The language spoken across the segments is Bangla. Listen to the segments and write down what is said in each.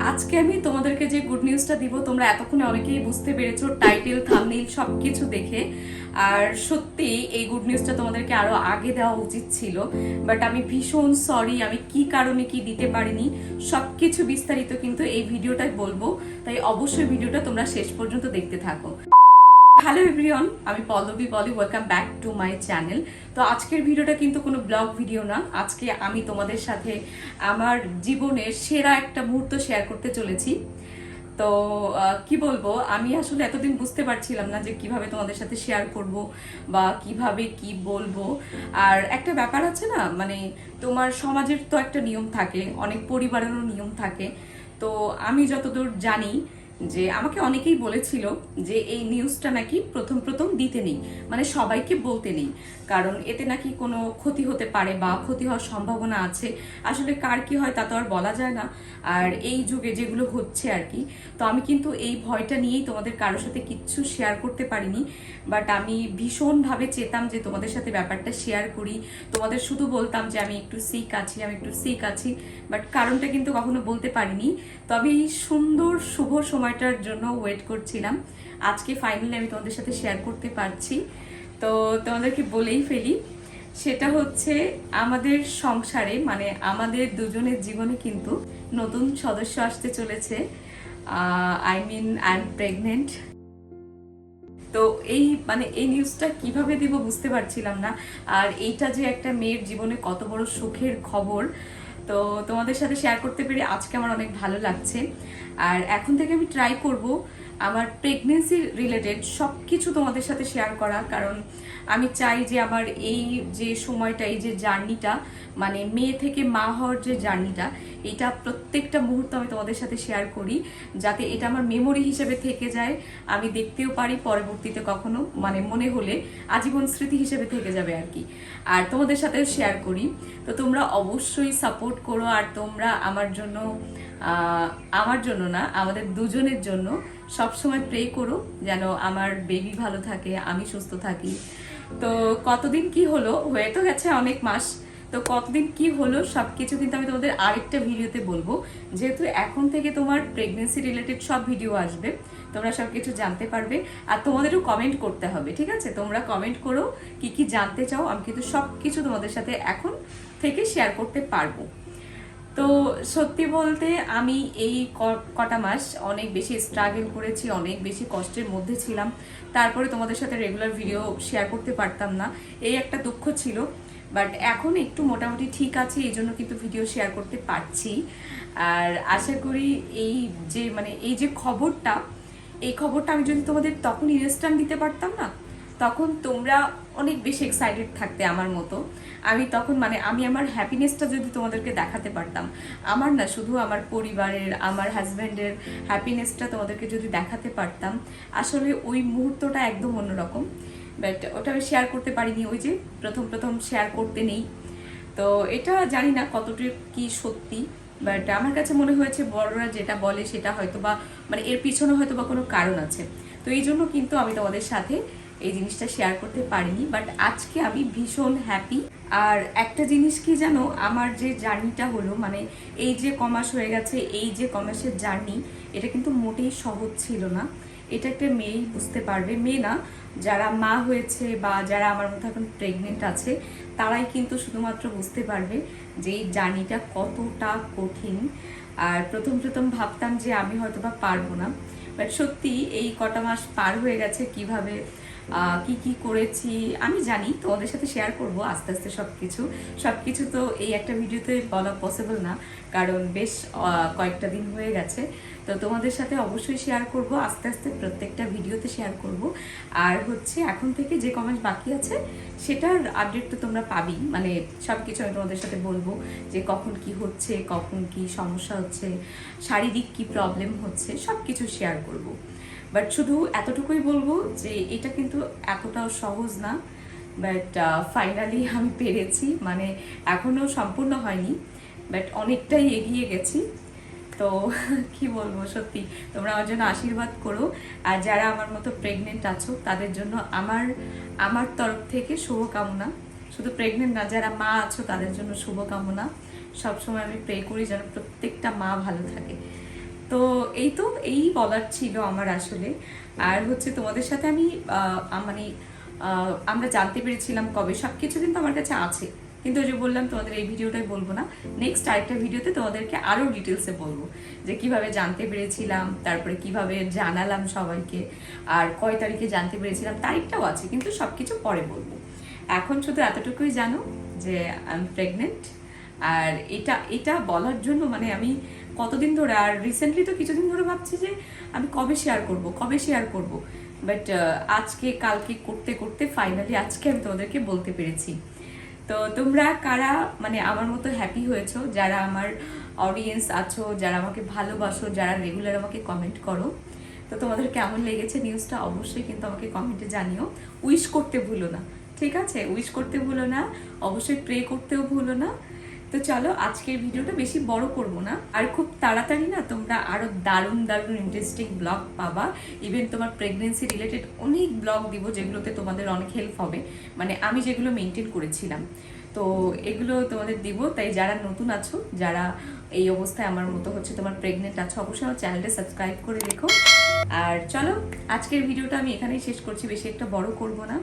আজকে আমি তোমাদেরকে যে গুড নিউজটা দিব, তোমরা এতক্ষণে অনেকেই বুঝতে পেরেছ টাইটেল থামনেল সবকিছু দেখে। আর সত্যি এই গুড নিউজটা তোমাদেরকে আরও আগে দেওয়া উচিত ছিল। বাট আমি ভীষণ সরি আমি কি কারণে কি দিতে পারিনি, সবকিছু বিস্তারিত কিন্তু এই ভিডিওটাই বলব। তাই অবশ্যই ভিডিওটা তোমরা শেষ পর্যন্ত দেখতে থাকো। হ্যালো এভরিওয়ান আমি Pallabi Poli welcome back to my channel তো আজকের ভিডিওটা কিন্তু কোনো ব্লগ ভিডিও না। আজকে আমি তোমাদের সাথে আমার জীবনের সেরা একটা মুহূর্ত শেয়ার করতে চলেছি। তো কি বলব? আমি আসলে এতদিন বুঝতে পারছিলাম না যে কীভাবে তোমাদের সাথে শেয়ার করব বা কীভাবে কি বলব। আর একটা ব্যাপার আছে না মানে তোমার সমাজের তো একটা নিয়ম থাকে, অনেক পরিবারেরও নিয়ম থাকে। তো আমি যতদূর জানি যে আমাকে অনেকেই বলেছিল যে এই নিউজটা নাকি প্রথম প্রথম দিতে নেই মানে সবাইকে বলতে নেই। কারণ এতে নাকি কোনো ক্ষতি হতে পারে বা ক্ষতি হওয়ার সম্ভাবনা আছে। আসলে কার কি হয় তা তো আর বলা যায় না। আর এই যুগে যেগুলো হচ্ছে আর কি, তো আমি কিন্তু এই ভয়টা নিয়েই তোমাদের কারোর সাথে কিচ্ছু শেয়ার করতে পারিনি। বাট আমি ভীষণভাবে চেতাম যে তোমাদের সাথে ব্যাপারটা শেয়ার করি। তোমাদের শুধু বলতাম যে আমি একটু সিক আছি, আমি একটু সিক আছি। বাট কারণটা কিন্তু কখনো বলতে পারিনি। তবে এই সুন্দর, শুভ সময়টার জন্য ওয়েট করছিলাম। আজকে ফাইনালি আমি তোমাদের সাথে শেয়ার করতে পারছি। তো তোমাদেরকে বলেই ফেলি, সেটা হচ্ছে আমাদের সংসারে মানে আমাদের দুজনের জীবনে কিন্তু নতুন সদস্য আসতে চলেছে। I mean I am pregnant তো এই মানে এই নিউজটা কীভাবে দিব বুঝতে পারছিলাম না। আর এইটা যে একটা মেয়ের জীবনে কত বড় সুখের খবর তো তোমাদের সাথে শেয়ার করতে পেরে আজকে আমার অনেক ভালো লাগছে। আর এখন থেকে আমি ট্রাই করব আমার প্রেগনেন্সি রিলেটেড সব কিছু তোমাদের সাথে শেয়ার করা, কারণ আমি চাই যে আমার এই যে সময়টা, এই যে জার্নিটা মানে মেয়ে থেকে মা হওয়ার যে জার্নিটা এটা প্রত্যেকটা মুহূর্ত আমি তোমাদের সাথে শেয়ার করি, যাতে এটা আমার মেমোরি হিসেবে থেকে যায়। আমি দেখতেও পারি পরবর্তীতে কখনো মানে মনে হলে আজীবন স্মৃতি হিসেবে থেকে যাবে আর কি। আর তোমাদের সাথে শেয়ার করি। তো তোমরা অবশ্যই সাপোর্ট করো, আর তোমরা আমার জন্য আমার জন্য না, আমাদের দুজনের জন্য সবসময় প্রে করো যেন আমার বেবি ভালো থাকে, আমি সুস্থ থাকি। তো কতদিন কি হলো, হয়ে তো গেছে অনেক মাস, তো কতদিন কি হলো সব কিছু কিন্তু আমি তোমাদের আরেকটা ভিডিওতে বলব। যেহেতু এখন থেকে তোমার প্রেগনেন্সি রিলেটেড সব ভিডিও আসবে, তোমরা সব কিছু জানতে পারবে, আর তোমাদেরও কমেন্ট করতে হবে, ঠিক আছে? তোমরা কমেন্ট করো, কি কি জানতে চাও, আমি কিন্তু সব কিছু তোমাদের সাথে এখন থেকে শেয়ার করতে পারব। তো সত্যি বলতে আমি এই কটা মাস অনেক বেশি স্ট্রাগল করেছি, অনেক বেশি কষ্টের মধ্যে ছিলাম। তারপরে তোমাদের সাথে রেগুলার ভিডিও শেয়ার করতে পারতাম না। এই একটা দুঃখ ছিল বাট এখন একটু মোটামুটি ঠিক আছে, এই জন্য কিন্তু ভিডিও শেয়ার করতে পারছি। আর আশা করি এই যে মানে এই যে খবরটা, এই খবরটা আমি যদি তোমাদের তখন ইনস্ট্যান্ট দিতে পারতাম না তখন তোমরা অনেক বেশি এক্সাইটেড থাকতে আমার মতো। আমি তখন মানে আমি আমার হ্যাপিনেসটা যদি তোমাদেরকে দেখাতে পারতাম, আমার না শুধু আমার পরিবারের, আমার হাজব্যান্ডের হ্যাপিনেসটা তোমাদেরকে যদি দেখাতে পারতাম, আসলে ওই মুহূর্তটা একদম অন্যরকম। বাট ওটা আমি শেয়ার করতে পারিনি, ওই যে প্রথম প্রথম শেয়ার করতে নেই। তো এটা জানি না কতটুকু কি সত্যি বাট আমার কাছে মনে হয়েছে বড়রা যেটা বলে সেটা হয়তো বা মানে এর পিছনে হয়তো বা কোনো কারণ আছে। তো এই জন্য কিন্তু আমি তোমাদের সাথে এই জিনিসটা শেয়ার করতে পারিনি বাট আজকে আমি ভীষণ হ্যাপি আর একটা জিনিস কি জানো, আমার যে জার্নিটা হলো মানে এই যে কমাস হয়ে গেছে, এই যে কমাসের জার্নি এটা কিন্তু মোটেই সহজ ছিল না। এটা একটা মেয়েই বুঝতে পারবে। মেয়ে না, যারা মা হয়েছে বা যারা আমার মতো এখন প্রেগনেন্ট আছে, তারাই কিন্তু শুধুমাত্র বুঝতে পারবে যে এই জার্নিটা কতটা কঠিন। আর প্রথম প্রথম ভাবতাম যে আমি হয়তো বা পারব না বাট সত্যি এই কটা মাস পার হয়ে গেছে কীভাবে কি কি করেছি, আমি জানি, তোমাদের সাথে শেয়ার করব, আস্তে আস্তে সব কিছু সব কিছু তো এই একটা ভিডিওতে বলা পসিবল না, কারণ বেশ কয়েকটা দিন হয়ে গেছে। তো তোমাদের সাথে অবশ্যই শেয়ার করব, আস্তে আস্তে প্রত্যেকটা ভিডিওতে শেয়ার করব। আর হচ্ছে, এখন থেকে যে কমেন্ট বাকি আছে, সেটার আপডেট তো তোমরা পাবেই। মানে সব কিছু আমি তোমাদের সাথে বলব, যে কখন কি হচ্ছে, কখন কি সমস্যা হচ্ছে, শারীরিক কি প্রবলেম হচ্ছে সব কিছু শেয়ার করব। বাট শুধু এতটুকুই বলব যে এটা কিন্তু এতটাও সহজ না। বাট ফাইনালি আমি পেরেছি। মানে এখনও সম্পূর্ণ হয়নি। বাট অনেকটাই এগিয়ে গেছি। তো কি বলব সত্যি, তোমরা আমার জন্য আশীর্বাদ করো। আর যারা আমার মতো প্রেগনেন্ট আছো, তাদের জন্য আমার আমার তরফ থেকে শুভকামনা। শুধু প্রেগনেন্ট না, যারা মা আছো, তাদের জন্য শুভকামনা। সবসময় আমি প্রে করি যেন প্রত্যেকটা মা ভালো থাকে। তো এই তো এই বলার ছিল আমার আসলে। আর হচ্ছে তোমাদের সাথে আমি মানে আমরা জানতে পেরেছিলাম কবে। সব কিছু কিন্তু আমার কাছে আছে। কিন্তু ওই যে বললাম, তোমাদের এই ভিডিওটাই বলব না। নেক্সট আরেকটা ভিডিওতে তোমাদেরকে আরও ডিটেলসে বলব। যে কীভাবে জানতে পেরেছিলাম, তারপরে কীভাবে জানালাম সবাইকে। আর কয় তারিখে জানতে পেরেছিলাম, তারিখটাও আছে, কিন্তু সব কিছু পরে বলব। এখন শুধু এতটুকুই জানো যে আমি প্রেগনেন্ট আর এটা এটা বলার জন্য মানে আমি কতদিন ধরে? আর রিসেন্টলি তো কিছুদিন ধরে ভাবছি যে আমি কবে শেয়ার করব, কবে শেয়ার করব? বাট আজকে, কালকে করতে করতে ফাইনালি আজকে আমি তোমাদেরকে বলতে পেরেছি। তো তোমরা কারা মানে আমার মতো হ্যাপি হয়েছো? যারা আমার অডিয়েন্স আছো, যারা আমাকে ভালোবাসো, যারা রেগুলার আমাকে কমেন্ট করো, তো তোমাদের কেমন লেগেছে নিউজটা অবশ্যই কিন্তু আমাকে কমেন্টে জানিও। উইশ করতে ভুলো না, ঠিক আছে? উইশ করতে ভুলো না, অবশ্যই প্রে করতেও ভুলো না। তো চলো, আজকের ভিডিওটা বেশি বড় করব না। আর খুব তাড়াতাড়ি না তোমরা আরও দারুণ দারুণ ইন্টারেস্টিং ব্লগ পাবা। ইভেন তোমার প্রেগনেন্সি রিলেটেড অনেক ব্লগ দিব যেগুলোতে তোমাদের অনেক হেল্প হবে। মানে আমি যেগুলো মেনটেন করেছিলাম। তো এগুলো তোমাদের দিব। তাই যারা নতুন আছো, যারা এই অবস্থায় আমার মতো হচ্ছে তোমার প্রেগনেন্ট আছো, অবশ্যই আমার চ্যানেলটা সাবস্ক্রাইব করে রেখো। আর চলো, আজকের ভিডিওটা আমি এখানেই শেষ করছি, বেশি একটা বড় করব না।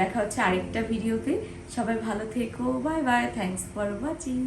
দেখা হচ্ছে আরেকটা ভিডিওতে। সবাই ভালো থেকো bye bye thanks for watching